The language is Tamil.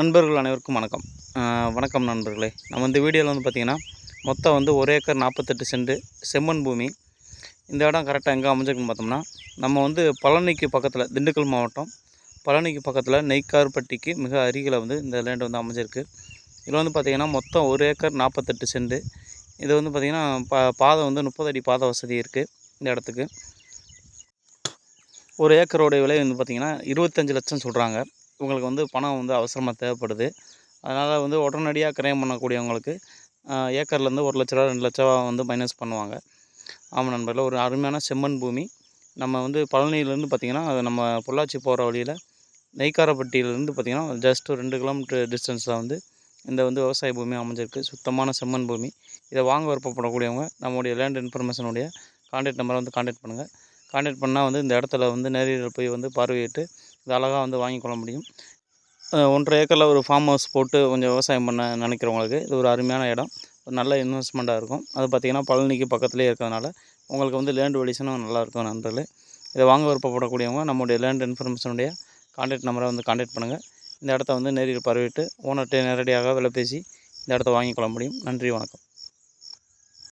நண்பர்கள் அனைவருக்கும் வணக்கம். வணக்கம் நண்பர்களே. நம்ம இந்த வீடியோவில் வந்து பார்த்திங்கன்னா மொத்தம் வந்து ஒரு ஏக்கர் நாற்பத்தெட்டு சென்ட் செம்மண் பூமி. இந்த இடம் கரெக்டாக எங்கே அமைஞ்சிருக்குன்னு பார்த்தோம்னா நம்ம வந்து பழனிக்கு பக்கத்தில் திண்டுக்கல் மாவட்டம் பழனிக்கு பக்கத்தில் நெய்க்கார்பட்டிக்கு மிக அருகில் வந்து இந்த லேண்ட் வந்து அமைஞ்சிருக்கு. இதில் வந்து பார்த்திங்கன்னா மொத்தம் ஒரு ஏக்கர் நாற்பத்தெட்டு சென்ட். இது வந்து பார்த்திங்கன்னா பா பாதை வந்து முப்பது அடி பாதை வசதி இருக்குது இந்த இடத்துக்கு. ஒரு ஏக்கரோட விலை வந்து பார்த்திங்கன்னா இருபத்தஞ்சி லட்சம் சொல்கிறாங்க இவங்களுக்கு வந்து பணம் வந்து அவசரமாக தேவைப்படுது. அதனால் வந்து உடனடியாக கிரைம் பண்ணக்கூடியவங்களுக்கு ஏக்கர்லேருந்து ஒரு லட்ச ரூபா ரெண்டு லட்ச ரூபா வந்து மைனஸ் பண்ணுவாங்க. ஆமாம் நண்பர்களே ஒரு அருமையான செம்மண் பூமி. நம்ம வந்து பழனியிலேருந்து பார்த்திங்கன்னா அது நம்ம பொள்ளாச்சி போகிற வழியில் நெய்க்காரப்பட்டியிலேருந்து பார்த்திங்கன்னா ஜஸ்ட் ஒரு ரெண்டு கிலோமீட்டர் டிஸ்டன்ஸில் வந்து இந்த வந்து விவசாய பூமி அமைஞ்சிருக்கு. சுத்தமான செம்மண் பூமி. இதை வாங்க விருப்பப்படக்கூடியவங்க நம்முடைய லேண்ட் இன்ஃபர்மேஷனுடைய கான்டாக்ட் நம்பரை வந்து கான்டாக்ட் பண்ணுங்கள் கான்டாக்ட் பண்ணால் வந்து இந்த இடத்துல வந்து நேரில் போய் வந்து பார்வையிட்டு இது அழகாக வந்து வாங்கிக்கொள்ள முடியும். ஒன்றரை ஏக்கரில் ஒரு ஃபார்ம் ஹவுஸ் போட்டு கொஞ்சம் விவசாயம் பண்ண நினைக்கிறவங்களுக்கு இது ஒரு அருமையான இடம். ஒரு நல்ல இன்வெஸ்ட்மெண்ட்டாக இருக்கும். அது பார்த்திங்கன்னா பழனிக்கு பக்கத்துலேயே இருக்கிறதுனால உங்களுக்கு வந்து லேண்ட் வெளிசனும் நல்லாயிருக்கும் நண்பர்களே. இதை வாங்க விருப்பப்படக்கூடியவங்க நம்முடைய லேண்ட் இன்ஃபர்மேஷனுடைய கான்டாக்ட் நம்பரை வந்து கான்டாக்ட் பண்ணுங்கள் இந்த இடத்த வந்து நேரில் பார்வையிட்டு ஓனர்கிட்ட நேரடியாக விலை பேசி இந்த இடத்த வாங்கிக்கொள்ள முடியும். நன்றி வணக்கம்.